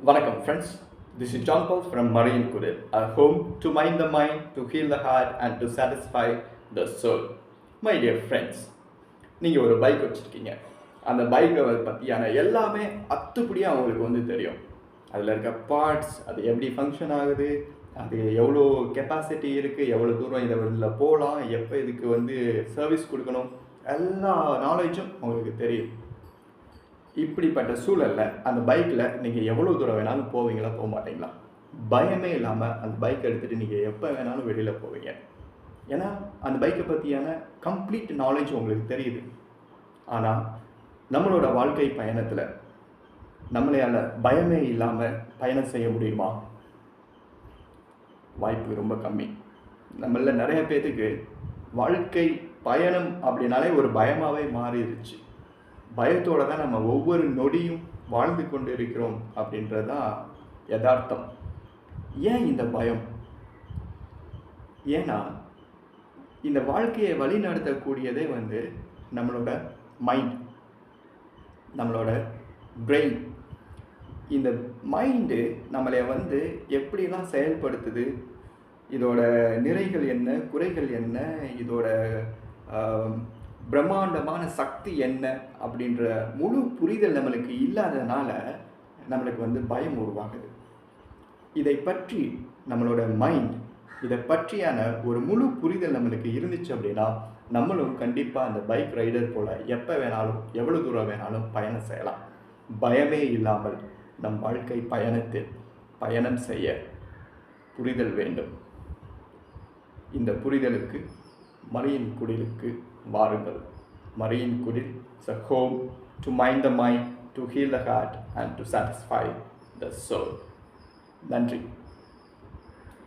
வணக்கம் friends this is John Paul from Marian Kudil a home to mind the mind to heal the heart and to satisfy the soul my dear friends நீங்கள் ஒரு bike வச்சுருக்கீங்க. அந்த பைக்கை பற்றியான எல்லாமே அத்துப்படியாக அவங்களுக்கு வந்து தெரியும். அதில் இருக்க பார்ட்ஸ் அது எப்படி ஃபங்க்ஷன் ஆகுது அது எவ்வளோ கெப்பாசிட்டி இருக்குது எவ்வளோ தூரம் இதை இதில் போகலாம் எப்போ இதுக்கு வந்து சர்வீஸ் கொடுக்கணும் எல்லா நாலேஜும் அவங்களுக்கு தெரியும். இப்படிப்பட்ட சூழலில் அந்த பைக்கில் நீங்கள் எவ்வளோ தூரம் வேணாலும் போவீங்களா? போக மாட்டீங்களா? பயமே இல்லாமல் அந்த பைக் எடுத்துகிட்டு நீங்கள் எப்போ வேணாலும் வெளியில் போவீங்க. ஏன்னா அந்த பைக்கை பற்றியான கம்ப்ளீட் நாலேஜ் உங்களுக்கு தெரியுது. ஆனால் நம்மளோட வாழ்க்கை பயணத்தில் நம்மளால் பயமே இல்லாமல் பயணம் செய்ய முடியுமா? வாய்ப்பு ரொம்ப கம்மி. நம்மள நிறைய பேர்த்துக்கு வாழ்க்கை பயணம் அப்படின்னாலே ஒரு பயமாகவே மாறிடுச்சு. பயத்தோடு தான் நம்ம ஒவ்வொரு நொடியும் வாழ்ந்து கொண்டு இருக்கிறோம் அப்படின்றது தான் யதார்த்தம். ஏன் இந்த பயம்? ஏன்னா இந்த வாழ்க்கையை வழி நடத்தக்கூடியதே வந்து நம்மளோட மைண்ட் நம்மளோட பிரெயின் இந்த மைண்டு நம்மளை வந்து எப்படிலாம் செயல்படுத்துது இதோட நிறைகள் என்ன குறைகள் என்ன இதோட பிரம்மாண்டமான சக்தி என்ன அப்படின்ற முழு புரிதல் நம்மளுக்கு இல்லாததுனால நம்மளுக்கு வந்து பயம் உருவாகுது. இதை பற்றி நம்மளோட மைண்ட் இதை பற்றியான ஒரு முழு புரிதல் நம்மளுக்கு இருந்துச்சு அப்படின்னா நம்மளும் கண்டிப்பாக அந்த பைக் ரைடர் போல் எப்போ வேணாலும் எவ்வளோ தூரம் வேணாலும் பயணம் செய்யலாம். பயமே இல்லாமல் நம் வாழ்க்கை பயணத்தில் பயணம் செய்ய புரிதல் வேண்டும். இந்த புரிதலுக்கு மரியின் குடிலுக்கு வாருங்கள். மரியின் Kudil is a home to mind the mind to heal the heart and to satisfy the soul நன்றி.